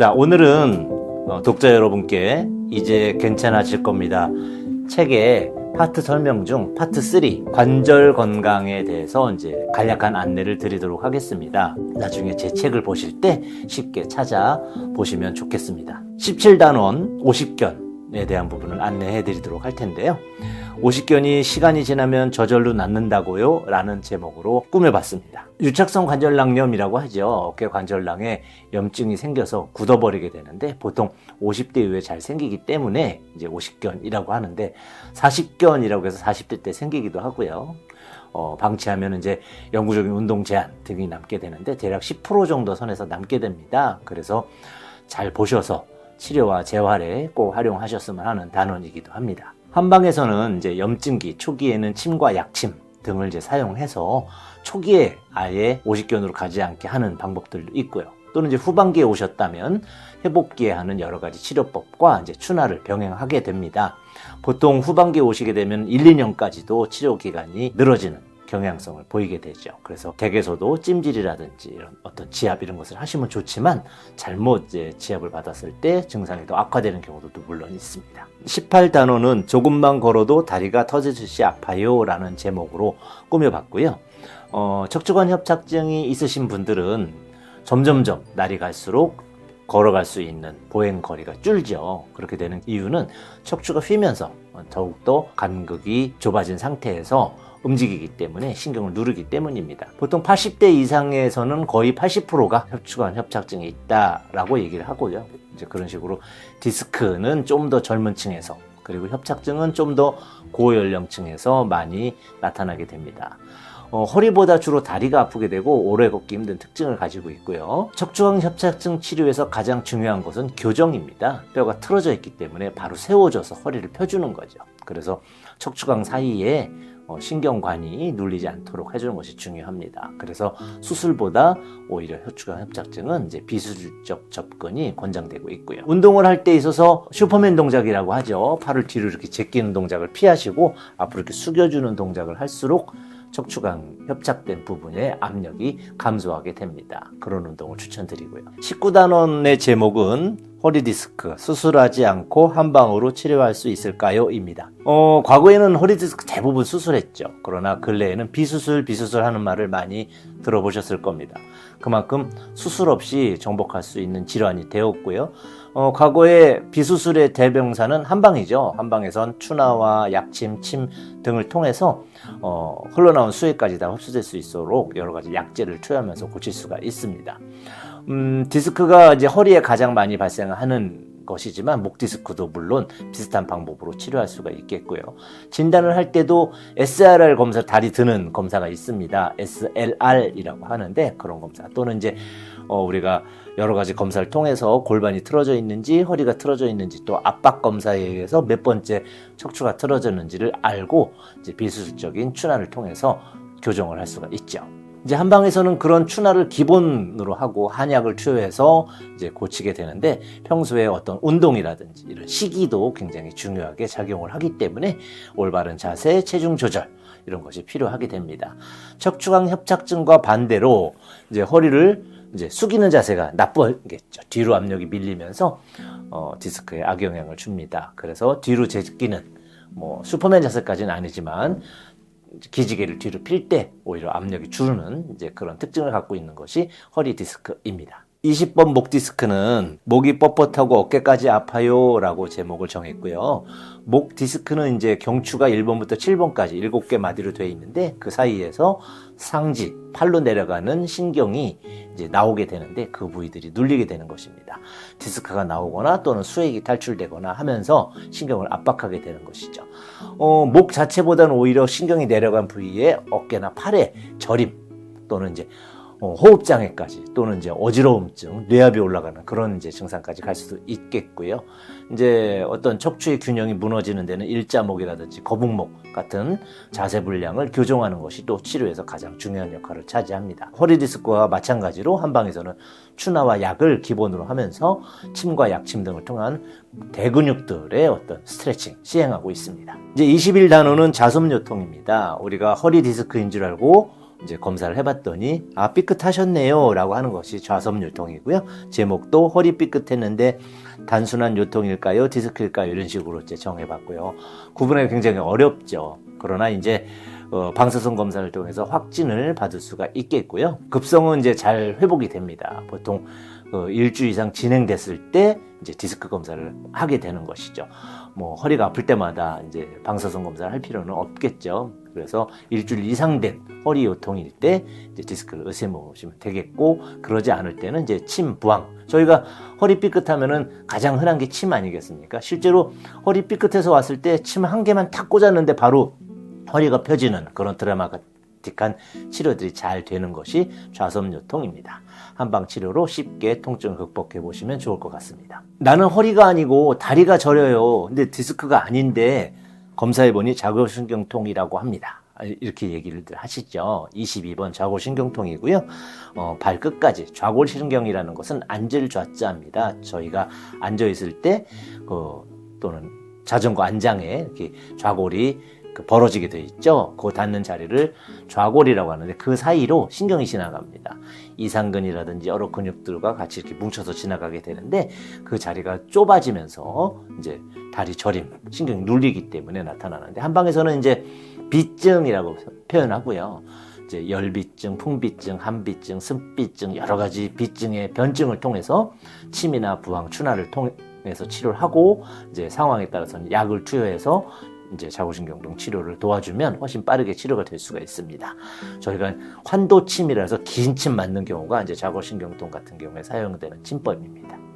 자, 오늘은 어, 독자 여러분께 이제 괜찮아질 겁니다. 책의 파트 설명 중 파트 3 관절 건강에 대해서 이제 간략한 안내를 드리도록 하겠습니다. 나중에 제 책을 보실 때 쉽게 찾아 보시면 좋겠습니다. 17단원 50견에 대한 부분을 안내해 드리도록 할 텐데요. 50견이 시간이 지나면 저절로 낫는다고요? 라는 제목으로 꾸며봤습니다. 유착성 관절낭염이라고 하죠. 어깨 관절낭에 염증이 생겨서 굳어버리게 되는데 보통 50대 이후에 잘 생기기 때문에 이제 50견이라고 하는데 40견이라고 해서 40대 때 생기기도 하고요. 어, 방치하면 이제 영구적인 운동 제한 등이 남게 되는데 대략 10% 정도 선에서 남게 됩니다. 그래서 잘 보셔서 치료와 재활에 꼭 활용하셨으면 하는 단원이기도 합니다. 한방에서는 이제 염증기 초기에는 침과 약침 등을 이제 사용해서 초기에 아예 오십견으로 가지 않게 하는 방법들도 있고요. 또는 이제 후반기에 오셨다면 회복기에 하는 여러 가지 치료법과 이제 추나를 병행하게 됩니다. 보통 후반기에 오시게 되면 1, 2년까지도 치료 기간이 늘어지는 경향성을 보이게 되죠. 그래서 댁에서도 찜질이라든지 이런 어떤 지압 이런 것을 하시면 좋지만 잘못 이제 지압을 받았을 때 증상이 더 악화되는 경우도 물론 있습니다. 18단원은 조금만 걸어도 다리가 터지듯이 아파요 라는 제목으로 꾸며봤고요. 어, 척추관 협착증이 있으신 분들은 점점점 날이 갈수록 걸어갈 수 있는 보행 거리가 줄죠. 그렇게 되는 이유는 척추가 휘면서 더욱더 간극이 좁아진 상태에서 움직이기 때문에 신경을 누르기 때문입니다. 보통 80대 이상에서는 거의 80%가 협추관 협착증이 있다라고 얘기를 하고요. 이제 그런 식으로 디스크는 좀 더 젊은 층에서 그리고 협착증은 좀 더 고연령층에서 많이 나타나게 됩니다. 어, 허리보다 주로 다리가 아프게 되고 오래 걷기 힘든 특징을 가지고 있고요. 척추관 협착증 치료에서 가장 중요한 것은 교정입니다. 뼈가 틀어져 있기 때문에 바로 세워져서 허리를 펴주는 거죠. 그래서 척추관 사이에 어, 신경관이 눌리지 않도록 해주는 것이 중요합니다. 그래서 수술보다 오히려 척추관 협착증은 이제 비수술적 접근이 권장되고 있고요. 운동을 할 때 있어서 슈퍼맨 동작이라고 하죠. 팔을 뒤로 이렇게 제끼는 동작을 피하시고 앞으로 이렇게 숙여주는 동작을 할수록 척추관 협착된 부분의 압력이 감소하게 됩니다. 그런 운동을 추천드리고요. 19단원의 제목은 허리 디스크 수술하지 않고 한 방으로 치료할 수 있을까요? 입니다. 어, 과거에는 허리 디스크 대부분 수술했죠. 그러나 근래에는 비수술, 비수술 하는 말을 많이 들어보셨을 겁니다. 그만큼 수술 없이 정복할 수 있는 질환이 되었고요. 어, 과거에 비수술의 대병사는 한방이죠. 한방에선 추나와 약침, 침 등을 통해서 어, 흘러나온 수액까지 다 흡수될 수 있도록 여러 가지 약제를 투여하면서 고칠 수가 있습니다. 음, 디스크가 이제 허리에 가장 많이 발생하는 것이지만 목 디스크도 물론 비슷한 방법으로 치료할 수가 있겠고요. 진단을 할 때도 SRR 검사 다리 드는 검사가 있습니다. SLR이라고 하는데 그런 검사 또는 이제 어, 우리가 여러 가지 검사를 통해서 골반이 틀어져 있는지 허리가 틀어져 있는지 또 압박 검사에 의해서 몇 번째 척추가 틀어졌는지를 알고 이제 비수술적인 추나를 통해서 교정을 할 수가 있죠. 이제 한방에서는 그런 추나를 기본으로 하고 한약을 투여해서 이제 고치게 되는데 평소에 어떤 운동이라든지 이런 시기도 굉장히 중요하게 작용을 하기 때문에 올바른 자세, 체중 조절 이런 것이 필요하게 됩니다. 척추관 협착증과 반대로 이제 허리를 이제 숙이는 자세가 나쁘겠죠. 뒤로 압력이 밀리면서 어, 디스크에 악영향을 줍니다. 그래서 뒤로 제끼는 뭐 슈퍼맨 자세까지는 아니지만 기지개를 뒤로 필 때 오히려 압력이 줄는 이제 그런 특징을 갖고 있는 것이 허리 디스크입니다. 20번 목 디스크는 목이 뻣뻣하고 어깨까지 아파요 라고 제목을 정했고요. 목 디스크는 이제 경추가 1번부터 7번까지 7개 마디로 되어 있는데 그 사이에서 상지, 팔로 내려가는 신경이 이제 나오게 되는데 그 부위들이 눌리게 되는 것입니다. 디스크가 나오거나 또는 수액이 탈출되거나 하면서 신경을 압박하게 되는 것이죠. 어, 목 자체보다는 오히려 신경이 내려간 부위에 어깨나 팔에 저림 또는 이제 어, 호흡장애까지 또는 이제 어지러움증, 뇌압이 올라가는 그런 이제 증상까지 갈 수도 있겠고요. 이제 어떤 척추의 균형이 무너지는 데는 일자목이라든지 거북목 같은 자세 불량을 교정하는 것이 또 치료에서 가장 중요한 역할을 차지합니다. 허리 디스크와 마찬가지로 한방에서는 추나와 약을 기본으로 하면서 침과 약침 등을 통한 대근육들의 어떤 스트레칭 시행하고 있습니다. 이제 21단원은 자솜요통입니다. 우리가 허리 디스크인 줄 알고 이제 검사를 해봤더니 아 삐끗하셨네요라고 하는 것이 좌섭 요통이고요. 제목도 허리 삐끗했는데 단순한 요통일까요, 디스크일까요 이런 식으로 이제 정해봤고요. 구분하기 굉장히 어렵죠. 그러나 이제 어, 방사선 검사를 통해서 확진을 받을 수가 있겠고요. 급성은 이제 잘 회복이 됩니다. 보통 어, 일주 이상 진행됐을 때 이제 디스크 검사를 하게 되는 것이죠. 뭐 허리가 아플 때마다 이제 방사선 검사를 할 필요는 없겠죠. 그래서 일주일 이상 된 허리 요통일 때 디스크를 의심해 되겠고 그러지 않을 때는 이제 침 부항. 저희가 허리 삐끗하면은 가장 흔한 게 침 아니겠습니까? 실제로 허리 삐끗해서 왔을 때 침 한 개만 탁 꽂았는데 바로 허리가 펴지는 그런 드라마틱한 치료들이 잘 되는 것이 좌섭 요통입니다. 한방 치료로 쉽게 통증을 극복해 보시면 좋을 것 같습니다. 나는 허리가 아니고 다리가 저려요. 근데 디스크가 아닌데 검사해 보니 좌골신경통이라고 합니다. 이렇게 얘기를 하시죠. 22번 좌골신경통이고요. 어, 발끝까지 좌골신경이라는 것은 앉을 좌자입니다. 저희가 앉아 있을 때 그, 또는 자전거 안장에 이렇게 좌골이 그 벌어지게 돼 있죠. 그 닿는 자리를 좌골이라고 하는데 그 사이로 신경이 지나갑니다. 이상근이라든지 여러 근육들과 같이 이렇게 뭉쳐서 지나가게 되는데 그 자리가 좁아지면서 이제 다리 저림, 신경이 눌리기 때문에 나타나는데 한방에서는 이제 비증이라고 표현하고요. 이제 열비증, 풍비증, 한비증, 승비증 여러 가지 비증의 변증을 통해서 침이나 부항, 추나를 통해서 치료를 하고 이제 상황에 따라서는 약을 투여해서 이제 자골신경통 치료를 도와주면 훨씬 빠르게 치료가 될 수가 있습니다. 저희가 환도침이라서 긴 침 맞는 경우가 이제 자골신경통 같은 경우에 사용되는 침법입니다.